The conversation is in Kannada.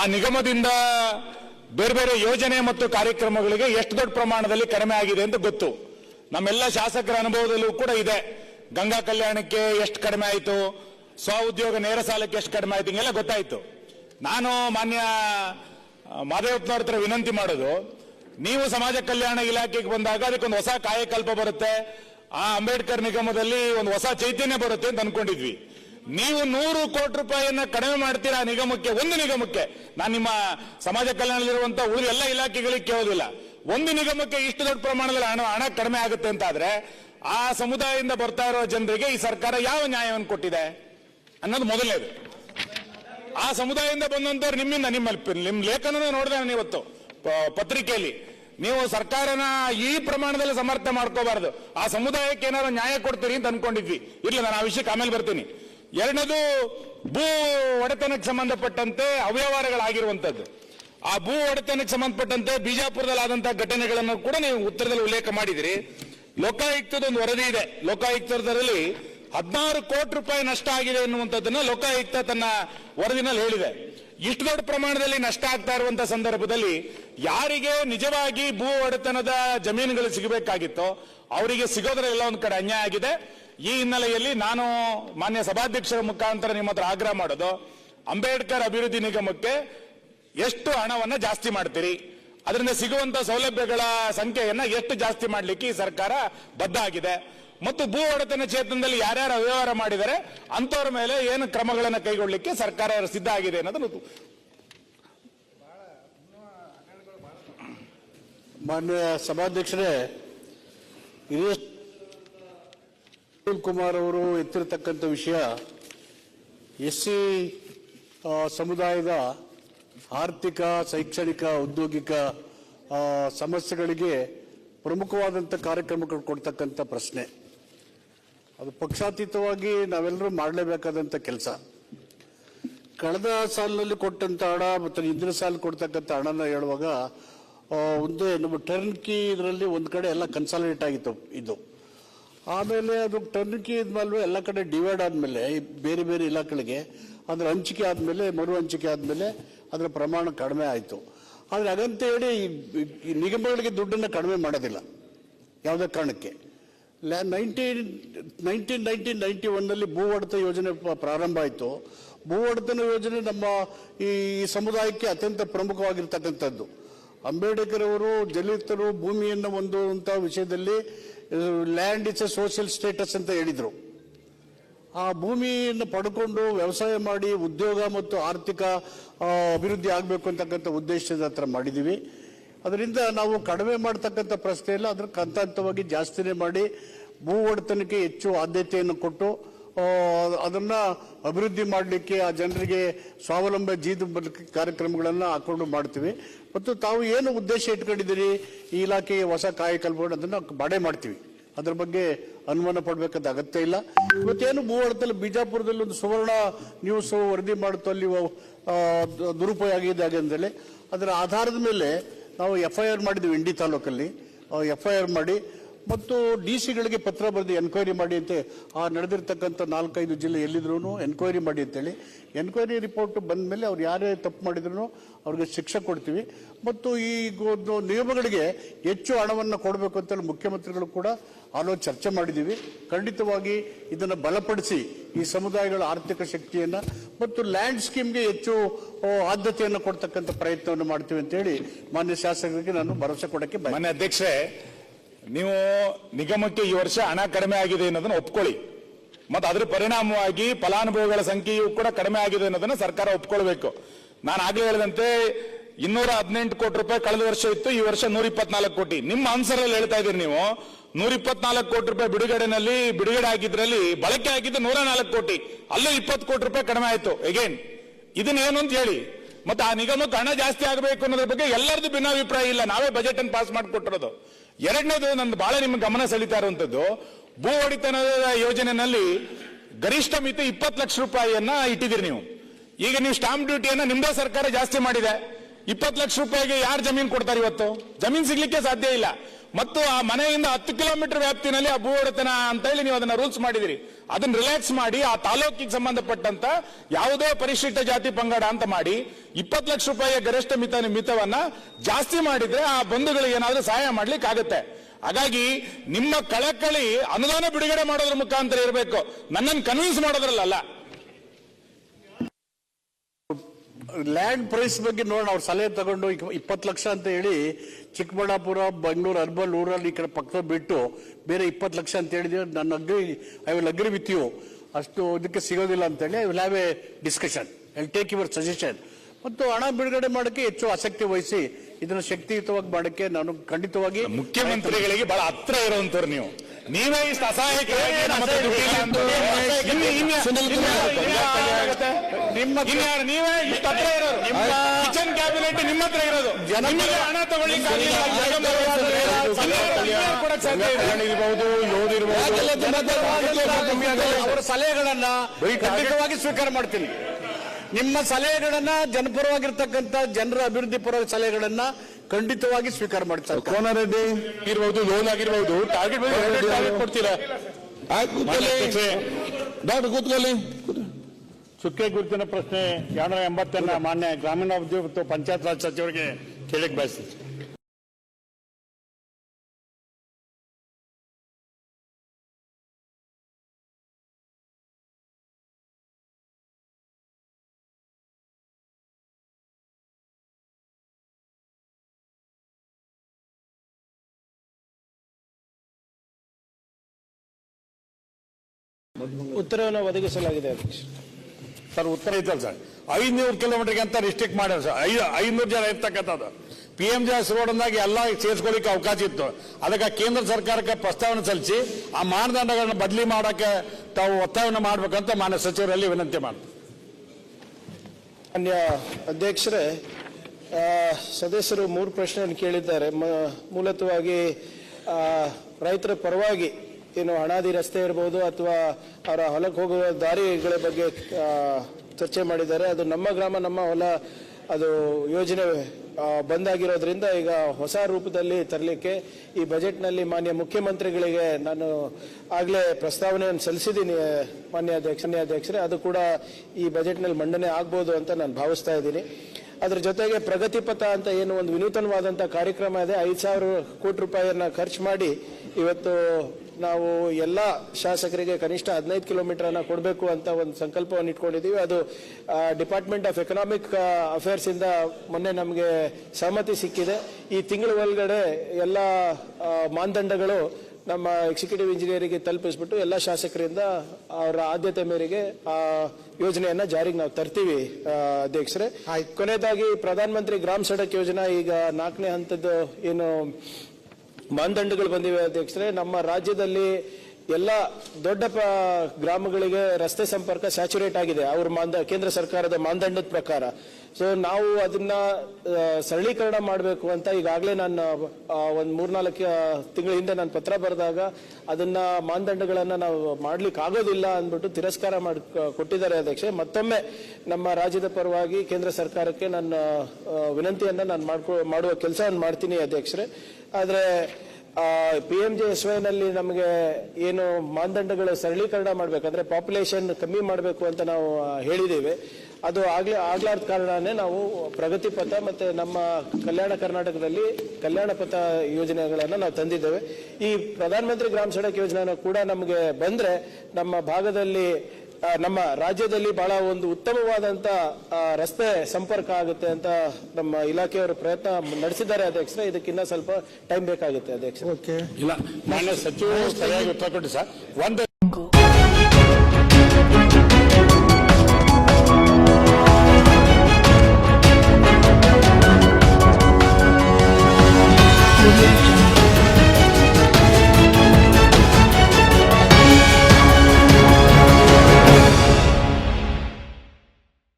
ಆ ನಿಗಮದಿಂದ ಬೇರೆ ಬೇರೆ ಯೋಜನೆ ಮತ್ತು ಕಾರ್ಯಕ್ರಮಗಳಿಗೆ ಎಷ್ಟು ದೊಡ್ಡ ಪ್ರಮಾಣದಲ್ಲಿ ಕಡಿಮೆ ಆಗಿದೆ ಅಂತ ಗೊತ್ತು. ನಮ್ಮೆಲ್ಲ ಶಾಸಕರ ಅನುಭವದಲ್ಲೂ ಕೂಡ ಇದೆ. ಗಂಗಾ ಕಲ್ಯಾಣಕ್ಕೆ ಎಷ್ಟು ಕಡಿಮೆ ಆಯಿತು? ಸ್ವ ಉದ್ಯೋಗ ನೇರ ಸಾಲಕ್ಕೆ ಎಷ್ಟು ಕಡಿಮೆ ಆಯಿತು ಹಿಂಗೆಲ್ಲ ಗೊತ್ತಾಯ್ತು. ನಾನು ಮಾನ್ಯ ಮಾದೇವಪ್ಪನವ್ರ ಹತ್ರ ವಿನಂತಿ ಮಾಡೋದು, ನೀವು ಸಮಾಜ ಕಲ್ಯಾಣ ಇಲಾಖೆಗೆ ಬಂದಾಗ ಅದಕ್ಕೊಂದು ಹೊಸ ಕಾಯಕಲ್ಪ ಬರುತ್ತೆ. ಆ ಅಂಬೇಡ್ಕರ್ ನಿಗಮದಲ್ಲಿ ಒಂದು ಹೊಸ ಚೈತನ್ಯ ಬರುತ್ತೆ ಅಂತ ಅನ್ಕೊಂಡಿದ್ವಿ. ನೀವು ನೂರು ಕೋಟಿ ರೂಪಾಯಿಯನ್ನ ಕಡಿಮೆ ಮಾಡ್ತೀರಾ ನಿಗಮಕ್ಕೆ, ಒಂದು ನಿಗಮಕ್ಕೆ? ನಾನು ನಿಮ್ಮ ಸಮಾಜ ಕಲ್ಯಾಣದಲ್ಲಿರುವಂತಹ ಉಳಿದ ಎಲ್ಲ ಇಲಾಖೆಗಳಿಗೆ ಕೇಳೋದಿಲ್ಲ. ಒಂದು ನಿಗಮಕ್ಕೆ ಇಷ್ಟು ದೊಡ್ಡ ಪ್ರಮಾಣದಲ್ಲಿ ಹಣ ಹಣ ಕಡಿಮೆ ಆಗುತ್ತೆ ಅಂತ ಆದ್ರೆ ಆ ಸಮುದಾಯದಿಂದ ಬರ್ತಾ ಇರೋ ಜನರಿಗೆ ಈ ಸರ್ಕಾರ ಯಾವ ನ್ಯಾಯವನ್ನು ಕೊಟ್ಟಿದೆ? ಅನ್ನೋದು ಮೊದಲನೇದು. ಆ ಸಮುದಾಯದಿಂದ ಬಂದಂತವ್ರು ನಿಮ್ಮಿಂದ ನಿಮ್ಮ ನಿಮ್ ಲೇಖನ ನೋಡಿದೆ ನಾನು ಇವತ್ತು ಪತ್ರಿಕೆಯಲ್ಲಿ. ನೀವು ಸರ್ಕಾರನ ಈ ಪ್ರಮಾಣದಲ್ಲಿ ಸಮರ್ಥ ಮಾಡ್ಕೋಬಾರ್ದು. ಆ ಸಮುದಾಯಕ್ಕೆ ಏನಾದ್ರು ನ್ಯಾಯ ಕೊಡ್ತೀರಿ ಅಂತ ಅನ್ಕೊಂಡಿದ್ವಿ. ಇರ್ಲಿ, ನಾನು ಆ ವಿಷಯಕ್ಕೆ ಆಮೇಲೆ ಬರ್ತೀನಿ. ಎರಡನೇದು ಭೂ ಒಡೆತನಕ್ಕೆ ಸಂಬಂಧಪಟ್ಟಂತೆ ಅವ್ಯವಹಾರಗಳಾಗಿರುವಂತದ್ದು ಆ ಭೂ ಒಡೆತನಕ್ಕೆ ಸಂಬಂಧಪಟ್ಟಂತೆ ಬಿಜಾಪುರದಲ್ಲಿ ಆದಂತಹ ಘಟನೆಗಳನ್ನು ಕೂಡ ನೀವು ಉತ್ತರದಲ್ಲಿ ಉಲ್ಲೇಖ ಮಾಡಿದಿರಿ. ಲೋಕಾಯುಕ್ತದ ಒಂದು ವರದಿ ಇದೆ. ಲೋಕಾಯುಕ್ತದಲ್ಲಿ ಹದಿನಾರು ಕೋಟಿ ರೂಪಾಯಿ ನಷ್ಟ ಆಗಿದೆ ಎನ್ನುವಂಥದ್ದನ್ನ ಲೋಕಾಯುಕ್ತ ತನ್ನ ವರದಿನಲ್ಲಿ ಹೇಳಿದೆ. ಇಷ್ಟು ದೊಡ್ಡ ಪ್ರಮಾಣದಲ್ಲಿ ನಷ್ಟ ಆಗ್ತಾ ಇರುವಂತಹ ಸಂದರ್ಭದಲ್ಲಿ ಯಾರಿಗೆ ನಿಜವಾಗಿ ಭೂ ಒಡೆತನದ ಜಮೀನುಗಳು ಸಿಗಬೇಕಾಗಿತ್ತೋ ಅವರಿಗೆ ಸಿಗೋದ್ರೆಲ್ಲ ಒಂದು ಕಡೆ ಅನ್ಯಾಯ ಆಗಿದೆ. ಈ ಹಿನ್ನೆಲೆಯಲ್ಲಿ ನಾನು ಮಾನ್ಯ ಸಭಾಧ್ಯಕ್ಷರ ಮುಖಾಂತರ ನಿಮ್ಮ ಹತ್ರ ಆಗ್ರಹ ಮಾಡೋದು. ಅಂಬೇಡ್ಕರ್ ಅಭಿವೃದ್ಧಿ ನಿಗಮಕ್ಕೆ ಎಷ್ಟು ಹಣವನ್ನ ಜಾಸ್ತಿ ಮಾಡ್ತೀರಿ? ಅದರಿಂದ ಸಿಗುವಂತ ಸೌಲಭ್ಯಗಳ ಸಂಖ್ಯೆಯನ್ನ ಎಷ್ಟು ಜಾಸ್ತಿ ಮಾಡಲಿಕ್ಕೆ ಈ ಸರ್ಕಾರ ಬದ್ಧ ಆಗಿದೆ. ಮತ್ತು ಭೂ ಒಡೆತನ ಕ್ಷೇತ್ರದಲ್ಲಿ ಯಾರ್ಯಾರು ಅವ್ಯವಹಾರ ಮಾಡಿದರೆ ಅಂತವರ ಮೇಲೆ ಏನು ಕ್ರಮಗಳನ್ನು ಕೈಗೊಳ್ಳಲಿಕ್ಕೆ ಸರ್ಕಾರ ಸಿದ್ಧ ಆಗಿದೆ ಅನ್ನೋದನ್ನು ಮಾನ್ಯ ಸಭಾಧ್ಯಕ್ಷರೇ ಕುಮಾರ್ ಅವರು ಎತ್ತಿರತಕ್ಕಂಥ ವಿಷಯ ಎಸ್ ಸಿ ಸಮುದಾಯದ ಆರ್ಥಿಕ, ಶೈಕ್ಷಣಿಕ, ಔದ್ಯೋಗಿಕ ಸಮಸ್ಯೆಗಳಿಗೆ ಪ್ರಮುಖವಾದಂಥ ಕಾರ್ಯಕ್ರಮಗಳು ಕೊಡ್ತಕ್ಕಂಥ ಪ್ರಶ್ನೆ. ಅದು ಪಕ್ಷಾತೀತವಾಗಿ ನಾವೆಲ್ಲರೂ ಮಾಡಲೇಬೇಕಾದಂಥ ಕೆಲಸ. ಕಳೆದ ಸಾಲಿನಲ್ಲಿ ಕೊಟ್ಟಂಥ ಹಣ ಮತ್ತು ಹಿಂದಿನ ಸಾಲ ಕೊಡ್ತಕ್ಕಂಥ ಹಣನ ಹೇಳುವಾಗ ಒಂದು ನಮ್ಮ ಟರ್ನ್ ಕಿ ಇದರಲ್ಲಿ ಒಂದು ಕಡೆ ಎಲ್ಲ ಕನ್ಸಾಲಿಡೇಟ್ ಆಗಿತ್ತು ಇದು. ಆಮೇಲೆ ಅದು ಟರ್ನ್ ಕಿ ಇದ್ಮೇಲೆ ಎಲ್ಲ ಕಡೆ ಡಿವೈಡ್ ಆದಮೇಲೆ ಬೇರೆ ಬೇರೆ ಇಲಾಖೆಗಳಿಗೆ, ಅದರ ಹಂಚಿಕೆ ಆದಮೇಲೆ ಮರು ಹಂಚಿಕೆ ಆದಮೇಲೆ ಅದರ ಪ್ರಮಾಣ ಕಡಿಮೆ ಆಯಿತು. ಆದರೆ ಅದಂತ ಹೇಳಿ ಈ- ನಿಗಮಗಳಿಗೆ ದುಡ್ಡನ್ನು ಕಡಿಮೆ ಮಾಡೋದಿಲ್ಲ. ಯಾವುದೇ ಕಾರಣಕ್ಕೆ. ನೈನ್ಟೀನ್ ನೈನ್ಟೀನ್ ನೈನ್ಟೀನ್ ನೈನ್ಟಿ ಒನ್ನಲ್ಲಿ ಭೂ ಒಡೆತ ಯೋಜನೆ ಪ್ರಾರಂಭ ಆಯಿತು. ಭೂ ಒಡೆತನ ಯೋಜನೆ ನಮ್ಮ ಈ ಸಮುದಾಯಕ್ಕೆ ಅತ್ಯಂತ ಪ್ರಮುಖವಾಗಿರ್ತಕ್ಕಂಥದ್ದು. ಅಂಬೇಡ್ಕರ್ ಅವರು ದಲಿತರು ಭೂಮಿಯನ್ನು ಹೊಂದುವಂಥ ವಿಷಯದಲ್ಲಿ land is a social status ಅಂತ ಹೇಳಿದರು. ಆ ಭೂಮಿಯನ್ನು ಪಡ್ಕೊಂಡು ವ್ಯವಸಾಯ ಮಾಡಿ ಉದ್ಯೋಗ ಮತ್ತು ಆರ್ಥಿಕ ಅಭಿವೃದ್ಧಿ ಆಗಬೇಕು ಅಂತಕ್ಕಂಥ ಉದ್ದೇಶದ ಹತ್ರ ಮಾಡಿದ್ದೀವಿ ಅದರಿಂದ ನಾವು ಕಡಿಮೆ ಮಾಡ್ತಕ್ಕಂಥ ಪ್ರಶ್ನೆ ಇಲ್ಲ. ಅದ್ರ ಹಂತ ಹಂತವಾಗಿ ಜಾಸ್ತಿನೇ ಮಾಡಿ ಭೂ ಒಡೆತನಕ್ಕೆ ಹೆಚ್ಚು ಆದ್ಯತೆಯನ್ನು ಕೊಟ್ಟು ಅದನ್ನು ಅಭಿವೃದ್ಧಿ ಮಾಡಲಿಕ್ಕೆ ಆ ಜನರಿಗೆ ಸ್ವಾವಲಂಬಿ ಜೀತ ಕಾರ್ಯಕ್ರಮಗಳನ್ನು ಹಾಕೊಂಡು ಮಾಡ್ತೀವಿ. ಮತ್ತು ತಾವು ಏನು ಉದ್ದೇಶ ಇಟ್ಕೊಂಡಿದ್ದೀರಿ? ಈ ಇಲಾಖೆಗೆ ಹೊಸ ಕಾಯಕಲ್ಪಗಳು ಅದನ್ನು ಬಾಡೆ ಮಾಡ್ತೀವಿ. ಅದ್ರ ಬಗ್ಗೆ ಅನುಮಾನ ಪಡಬೇಕಾದ ಅಗತ್ಯ ಇಲ್ಲ. ಇವತ್ತೇನು ಮೂವತ್ತಲ್ಲಿ ಬಿಜಾಪುರದಲ್ಲಿ ಒಂದು ಸುವರ್ಣ ನ್ಯೂಸ್ ವರದಿ ಮಾಡುತ್ತೋ, ಅಲ್ಲಿ ದುರುಪಯೋಗ ಆಗಿದೆ ಅಂದೇಳಿ ಅದರ ಆಧಾರದ ಮೇಲೆ ನಾವು ಎಫ್ ಐ ಆರ್ ಮಾಡಿದ್ವಿ ಇಂಡಿ ತಾಲೂಕಲ್ಲಿ. ಎಫ್ ಐ ಆರ್ ಮಾಡಿ ಮತ್ತು ಡಿ ಸಿಗಳಿಗೆ ಪತ್ರ ಬರೆದು ಎನ್ಕ್ವೈರಿ ಮಾಡಿ ಅಂತ, ಆ ನಡೆದಿರ್ತಕ್ಕಂಥ ನಾಲ್ಕೈದು ಜಿಲ್ಲೆ ಎಲ್ಲಿದ್ರು ಎನ್ಕ್ವೈರಿ ಮಾಡಿ ಅಂತೇಳಿ ಎನ್ಕ್ವೈರಿ ರಿಪೋರ್ಟ್ ಬಂದ ಮೇಲೆ ಅವ್ರು ಯಾರೇ ತಪ್ಪು ಮಾಡಿದ್ರು ಅವ್ರಿಗೆ ಶಿಕ್ಷೆ ಕೊಡ್ತೀವಿ ಮತ್ತು ಈ ನಿಯಮಗಳಿಗೆ ಹೆಚ್ಚು ಹಣವನ್ನು ಕೊಡಬೇಕು ಅಂತೇಳಿ ಮುಖ್ಯಮಂತ್ರಿಗಳು ಕೂಡ ಆಲೋ ಚರ್ಚೆ ಮಾಡಿದ್ದೀವಿ ಖಂಡಿತವಾಗಿ ಇದನ್ನು ಬಲಪಡಿಸಿ ಈ ಸಮುದಾಯಗಳ ಆರ್ಥಿಕ ಶಕ್ತಿಯನ್ನು ಮತ್ತು ಲ್ಯಾಂಡ್ ಸ್ಕೀಮ್ಗೆ ಹೆಚ್ಚು ಆದ್ಯತೆಯನ್ನು ಕೊಡ್ತಕ್ಕಂಥ ಪ್ರಯತ್ನವನ್ನು ಮಾಡ್ತೀವಿ ಅಂತೇಳಿ ಮಾನ್ಯ ಶಾಸಕರಿಗೆ ನಾನು ಭರವಸೆ ಕೊಡೋಕ್ಕೆ. ಮಾನ್ಯ ಅಧ್ಯಕ್ಷೆ ನೀವು ನಿಗಮಕ್ಕೆ ಈ ವರ್ಷ ಹಣ ಕಡಿಮೆ ಆಗಿದೆ ಅನ್ನೋದನ್ನ ಒಪ್ಕೊಳ್ಳಿ. ಮತ್ತು ಅದರ ಪರಿಣಾಮವಾಗಿ ಫಲಾನುಭವಿಗಳ ಸಂಖ್ಯೆಯೂ ಕೂಡ ಕಡಿಮೆ ಆಗಿದೆ ಅನ್ನೋದನ್ನ ಸರ್ಕಾರ ಒಪ್ಕೊಳ್ಬೇಕು. ನಾನು ಆಗಲೇ ಹೇಳಿದಂತೆ ಇನ್ನೂರ ಹದಿನೆಂಟು ಕೋಟಿ ರೂಪಾಯಿ ಕಳೆದ ವರ್ಷ ಇತ್ತು, ಈ ವರ್ಷ ನೂರ ಇಪ್ಪತ್ನಾಲ್ಕು ಕೋಟಿ. ನಿಮ್ಮ ಆನ್ಸರ್ ಅಲ್ಲಿ ಹೇಳ್ತಾ ಇದ್ದೀರಿ ನೀವು. ನೂರ ಇಪ್ಪತ್ನಾಲ್ಕು ಕೋಟಿ ರೂಪಾಯಿ ಬಿಡುಗಡೆನಲ್ಲಿ, ಬಿಡುಗಡೆ ಆಗಿದ್ರಲ್ಲಿ ಬಳಕೆ ಆಗಿದ್ದು ನೂರ ನಾಲ್ಕು ಕೋಟಿ. ಅಲ್ಲೂ ಇಪ್ಪತ್ತು ಕೋಟಿ ರೂಪಾಯಿ ಕಡಿಮೆ ಆಯ್ತು. ಎಗೇನ್ ಇದನ್ನ ಏನು ಅಂತ ಹೇಳಿ. ಮತ್ತೆ ಆ ನಿಗಮಕ್ಕೆ ಹಣ ಜಾಸ್ತಿ ಆಗಬೇಕು ಅನ್ನೋದ್ರ ಬಗ್ಗೆ ಎಲ್ಲರದ್ದು ಭಿನ್ನಾಭಿಪ್ರಾಯ ಇಲ್ಲ. ನಾವೇ ಬಜೆಟ್ ಅನ್ನು ಪಾಸ್ ಮಾಡಿಕೊಟ್ಟಿರೋದು. ಎರಡನೇದು ನಂದು ಬಹಳ ನಿಮ್ಮ ಗಮನ ಸೆಳೀತಾ ಇರುವಂತದ್ದು, ಭೂ ಒಡೆತನದ ಯೋಜನೆಯಲ್ಲಿ ಗರಿಷ್ಠ ಮಿತಿ ಇಪ್ಪತ್ತು ಲಕ್ಷ ರೂಪಾಯಿಯನ್ನ ಇಟ್ಟಿದ್ದೀರಿ ನೀವು. ಈಗ ನೀವು ಸ್ಟಾಂಪ್ ಡ್ಯೂಟಿಯನ್ನ ನಿಮ್ದೇ ಸರ್ಕಾರ ಜಾಸ್ತಿ ಮಾಡಿದೆ. ಇಪ್ಪತ್ತು ಲಕ್ಷ ರೂಪಾಯಿಗೆ ಯಾರು ಜಮೀನು ಕೊಡ್ತಾರೆ ಇವತ್ತು? ಜಮೀನು ಸಿಗ್ಲಿಕ್ಕೆ ಸಾಧ್ಯ ಇಲ್ಲ. ಮತ್ತು ಆ ಮನೆಯಿಂದ ಹತ್ತು ಕಿಲೋಮೀಟರ್ ವ್ಯಾಪ್ತಿನಲ್ಲಿ ಆ ಭೂ ಒಡೆತನ ಅಂತ ಹೇಳಿ ನೀವು ಅದನ್ನ ರೂಲ್ಸ್ ಮಾಡಿದಿರಿ. ಅದನ್ನ ರಿಲ್ಯಾಕ್ಸ್ ಮಾಡಿ, ಆ ತಾಲೂಕಿಗೆ ಸಂಬಂಧಪಟ್ಟಂತ ಯಾವುದೇ ಪರಿಶಿಷ್ಟ ಜಾತಿ ಪಂಗಡ ಅಂತ ಮಾಡಿ, ಇಪ್ಪತ್ತು ಲಕ್ಷ ರೂಪಾಯಿಯ ಗರಿಷ್ಠ ಮಿತ ಮಿತವನ್ನ ಜಾಸ್ತಿ ಮಾಡಿದ್ರೆ ಆ ಬಂಧುಗಳಿಗೆ ಏನಾದ್ರೂ ಸಹಾಯ ಮಾಡ್ಲಿಕ್ಕೆ ಆಗುತ್ತೆ. ಹಾಗಾಗಿ ನಿಮ್ಮ ಕಳಕಳಿ ಅನುದಾನ ಬಿಡುಗಡೆ ಮಾಡೋದ್ರ ಮುಖಾಂತರ ಇರಬೇಕು. ನನ್ನನ್ನು ಕನ್ವಿನ್ಸ್ ಮಾಡೋದ್ರಲ್ಲ ಲ್ಯಾಂಡ್ ಪ್ರೈಸ್ ಬಗ್ಗೆ ನೋಡೋಣ, ಅವ್ರ ಸಲಹೆ ತಗೊಂಡು ಇಪ್ಪತ್ತು ಲಕ್ಷ ಅಂತ ಹೇಳಿ ಚಿಕ್ಕಬಳ್ಳಾಪುರ, ಬೆಂಗಳೂರು, ಅರ್ಬನ್ ಊರಲ್ಲಿ ಈ ಕಡೆ ಪಕ್ಕದ ಬಿಟ್ಟು ಬೇರೆ ಇಪ್ಪತ್ತು ಲಕ್ಷ ಅಂತ ಹೇಳಿದ್ರೆ ನನ್ನ agree I will agree with you ಅಷ್ಟು ಇದಕ್ಕೆ ಸಿಗೋದಿಲ್ಲ ಅಂತ ಹೇಳಿ I will have a discussion I take your suggestion ಮತ್ತು ಹಣ ಬಿಡುಗಡೆ ಮಾಡೋಕ್ಕೆ ಹೆಚ್ಚು ಆಸಕ್ತಿ ವಹಿಸಿ, ಇದನ್ನು ಶಕ್ತಿಯುತವಾಗಿ ಮಾಡೋಕ್ಕೆ ನಾನು ಖಂಡಿತವಾಗಿ ಮುಖ್ಯಮಂತ್ರಿಗಳಿಗೆ ಬಹಳ ಹತ್ರ ಇರುವಂತವ್ರು ನೀವು. ನೀವೇ ಇಷ್ಟು ಇನ್ಯಾರು ನೀವೇ ಇಷ್ಟು ಹತ್ರ ಇರೋರು ಕಿಚನ್ ಕ್ಯಾಬಿನೆಟ್ ನಿಮ್ಮ ಹತ್ರ ಇರೋದು ನಿಮಗೆ ಹಣ ತಗೊಳ್ಳಿಕ್ಕೆ ಯೋಧ ಅವರ ಸಲಹೆಗಳನ್ನ ಖಂಡಿತವಾಗಿ ಸ್ವೀಕಾರ ಮಾಡ್ತೀನಿ ನಿಮ್ಮ ಸಲಹೆಗಳನ್ನ ಜನಪರವಾಗಿರ್ತಕ್ಕಂಥ ಜನರ ಅಭಿವೃದ್ಧಿ ಪರ ಸಲಹೆಗಳನ್ನ ಖಂಡಿತವಾಗಿ ಸ್ವೀಕಾರ ಮಾಡ್ತಾರೆ ಕೋನರೆಡ್ಡಿ ಇರಬಹುದು ಲೋನ್ ಆಗಿರಬಹುದು ಟಾರ್ಗೆಟ್ ಟಾರ್ಗೆಟ್ ಕೊಡ್ತೀರಾ? ಡಾಕ್ಟರ್ ಕೂತ್ಕೊಳ್ಳಿ. ಚುಕ್ಕೆ ಗುರುತಿನ ಪ್ರಶ್ನೆ ಎರಡ್ನೂರ ಎಂಬತ್ತನ್ನ ಮಾನ್ಯ ಗ್ರಾಮೀಣಾಭಿವೃದ್ಧಿ ಮತ್ತು ಪಂಚಾಯತ್ ರಾಜ್ ಸಚಿವರಿಗೆ ಕೇಳಕ್ ಬಯಸ್ತೀನಿ. ಉತ್ತರವನ್ನು ಒದಗಿಸಲಾಗಿದೆ ಅಧ್ಯಕ್ಷ. ಸರ್ ಉತ್ತರ ಐತಲ್ಲ ಸರ್. ಐನೂರು ಕಿಲೋಮೀಟರ್ಗೆ ಅಂತ ರಿಸ್ಟ್ರಿಕ್ಟ್ ಮಾಡ್ಯಾರ ಸರ್. ಐದು ಐನೂರು ಜನ ಇರ್ತಕ್ಕಂಥದ್ದು. P M G S road ಅಂದಾಗ ಎಲ್ಲ ಸೇರಿಸ್ಕೊಳ್ಳಿಕ್ಕೆ ಅವಕಾಶ ಇತ್ತು. ಅದಕ್ಕೆ ಕೇಂದ್ರ ಸರ್ಕಾರಕ್ಕೆ ಪ್ರಸ್ತಾವನೆ ಸಲ್ಲಿಸಿ ಆ ಮಾನದಂಡಗಳನ್ನ ಬದಲಿ ಮಾಡೋಕ್ಕೆ ತಾವು ಒತ್ತಾಯವನ್ನು ಮಾಡಬೇಕಂತ ಮಾನ್ಯ ಸಚಿವರಲ್ಲಿ ವಿನಂತಿ ಮಾಡ್ತೀನಿ. ಮಾನ್ಯ ಅಧ್ಯಕ್ಷರೇ ಸದಸ್ಯರು ಮೂರು ಪ್ರಶ್ನೆಯನ್ನು ಕೇಳಿದ್ದಾರೆ. ಮೂಲತಃವಾಗಿ ರೈತರ ಪರವಾಗಿ ಏನು ಹಣಾದಿ ರಸ್ತೆ ಇರ್ಬೋದು ಅಥವಾ ಅವರ ಹೊಲಕ್ಕೆ ಹೋಗುವ ದಾರಿಗಳ ಬಗ್ಗೆ ಚರ್ಚೆ ಮಾಡಿದ್ದಾರೆ. ಅದು ನಮ್ಮ ಗ್ರಾಮ, ನಮ್ಮ ಹೊಲ, ಅದು ಯೋಜನೆ ಬಂದಾಗಿರೋದ್ರಿಂದ ಈಗ ಹೊಸ ರೂಪದಲ್ಲಿ ತರಲಿಕ್ಕೆ ಈ ಬಜೆಟ್ನಲ್ಲಿ ಮಾನ್ಯ ಮುಖ್ಯಮಂತ್ರಿಗಳಿಗೆ ನಾನು ಆಗಲೇ ಪ್ರಸ್ತಾವನೆಯನ್ನು ಸಲ್ಲಿಸಿದ್ದೀನಿ, ಮಾನ್ಯ ಅಧ್ಯಕ್ಷ ಅಧ್ಯಕ್ಷರೇ. ಅದು ಕೂಡ ಈ ಬಜೆಟ್ನಲ್ಲಿ ಮಂಡನೆ ಆಗ್ಬೋದು ಅಂತ ನಾನು ಭಾವಿಸ್ತಾ ಇದ್ದೀನಿ. ಅದ್ರ ಜೊತೆಗೆ ಪ್ರಗತಿ ಪಥ ಅಂತ ಏನು ಒಂದು ವಿನೂತನವಾದಂಥ ಕಾರ್ಯಕ್ರಮ ಇದೆ. ಐದು ಸಾವಿರ ಕೋಟಿ ರೂಪಾಯಿಯನ್ನು ಖರ್ಚು ಮಾಡಿ ಇವತ್ತು ನಾವು ಎಲ್ಲ ಶಾಸಕರಿಗೆ ಕನಿಷ್ಠ ಹದಿನೈದು ಕಿಲೋಮೀಟರ್ ಅನ್ನ ಕೊಡಬೇಕು ಅಂತ ಒಂದು ಸಂಕಲ್ಪವನ್ನು ಇಟ್ಕೊಂಡಿದ್ದೀವಿ. ಅದು ಡಿಪಾರ್ಟ್ಮೆಂಟ್ ಆಫ್ ಎಕನಾಮಿಕ್ ಅಫೇರ್ಸ್ ಇಂದ ಮೊನ್ನೆ ನಮಗೆ ಸಹಮತಿ ಸಿಕ್ಕಿದೆ. ಈ ತಿಂಗಳ ಒಳಗಡೆ ಎಲ್ಲ ಮಾನದಂಡಗಳು ನಮ್ಮ ಎಕ್ಸಿಕ್ಯೂಟಿವ್ ಇಂಜಿನಿಯರಿಗೆ ತಲುಪಿಸ್ಬಿಟ್ಟು ಎಲ್ಲ ಶಾಸಕರಿಂದ ಅವರ ಆದ್ಯತೆ ಮೇರೆಗೆ ಆ ಯೋಜನೆಯನ್ನ ಜಾರಿಗೆ ನಾವು ತರ್ತೀವಿ ಅಧ್ಯಕ್ಷರೇ. ಕೊನೆಯದಾಗಿ ಪ್ರಧಾನಮಂತ್ರಿ ಗ್ರಾಮ ಸಡಕ್ ಯೋಜನಾ ಈಗ ನಾಲ್ಕನೇ ಹಂತದ್ದು ಏನು ಮಾನದಂಡಗಳು ಬಂದಿವೆ ಅಧ್ಯಕ್ಷರೇ. ನಮ್ಮ ರಾಜ್ಯದಲ್ಲಿ ಎಲ್ಲ ದೊಡ್ಡ ಗ್ರಾಮಗಳಿಗೆ ರಸ್ತೆ ಸಂಪರ್ಕ ಸ್ಯಾಚುರೇಟ್ ಆಗಿದೆ. ಅವ್ರ ಮಾಂದ ಕೇಂದ್ರ ಸರ್ಕಾರದ ಮಾನದಂಡದ ಪ್ರಕಾರ. ಸೊ ನಾವು ಅದನ್ನ ಸರಳೀಕರಣ ಮಾಡಬೇಕು ಅಂತ ಈಗಾಗಲೇ ನಾನು ಒಂದು ಮೂರ್ನಾಲ್ಕು ತಿಂಗಳ ಹಿಂದೆ ನಾನು ಪತ್ರ ಬರೆದಾಗ ಅದನ್ನ ಮಾನದಂಡಗಳನ್ನು ನಾವು ಮಾಡ್ಲಿಕ್ಕೆ ಆಗೋದಿಲ್ಲ ಅಂದ್ಬಿಟ್ಟು ತಿರಸ್ಕಾರ ಮಾಡಿ ಕೊಟ್ಟಿದ್ದಾರೆ ಅಧ್ಯಕ್ಷೆ. ಮತ್ತೊಮ್ಮೆ ನಮ್ಮ ರಾಜ್ಯದ ಪರವಾಗಿ ಕೇಂದ್ರ ಸರ್ಕಾರಕ್ಕೆ ನನ್ನ ವಿನಂತಿಯನ್ನ ನಾನು ಮಾಡ್ಕೊ, ಮಾಡುವ ಕೆಲಸವನ್ನು ಮಾಡ್ತೀನಿ ಅಧ್ಯಕ್ಷರೇ. ಆದ್ರೆ ಪಿ ಎಂ ಜೆ ಎಸ್ ವೈನಲ್ಲಿ ನಮಗೆ ಏನು ಮಾನದಂಡಗಳು ಸರಳೀಕರಣ ಮಾಡಬೇಕಂದ್ರೆ ಪಾಪ್ಯುಲೇಷನ್ ಕಮ್ಮಿ ಮಾಡಬೇಕು ಅಂತ ನಾವು ಹೇಳಿದ್ದೀವಿ ಅದು ಆಗ್ಲೇ, ಆಗ್ಲಾರ್ದ ಕಾರಣನೇ ನಾವು ಪ್ರಗತಿ ಪಥ ಮತ್ತು ನಮ್ಮ ಕಲ್ಯಾಣ ಕರ್ನಾಟಕದಲ್ಲಿ ಕಲ್ಯಾಣ ಪಥ ಯೋಜನೆಗಳನ್ನು ನಾವು ತಂದಿದ್ದೇವೆ. ಈ ಪ್ರಧಾನಮಂತ್ರಿ ಗ್ರಾಮ ಸಡಕ್ ಯೋಜನೆ ಕೂಡ ನಮಗೆ ಬಂದರೆ ನಮ್ಮ ಭಾಗದಲ್ಲಿ ನಮ್ಮ ರಾಜ್ಯದಲ್ಲಿ ಬಹಳ ಒಂದು ಉತ್ತಮವಾದಂತ ರಸ್ತೆ ಸಂಪರ್ಕ ಆಗುತ್ತೆ ಅಂತ ನಮ್ಮ ಇಲಾಖೆಯವರು ಪ್ರಯತ್ನ ನಡೆಸಿದ್ದಾರೆ ಅಧ್ಯಕ್ಷ ಇದಕ್ಕಿನ್ನ ಸ್ವಲ್ಪ ಟೈಮ್ ಬೇಕಾಗುತ್ತೆ ಅಧ್ಯಕ್ಷ ಇಲ್ಲ ನಾನು ಸಚಿವರು ಸರಿಯಾಗಿ ಉತ್ತರ ಕೊಟ್ಟು ಸರ್. ಒಂದು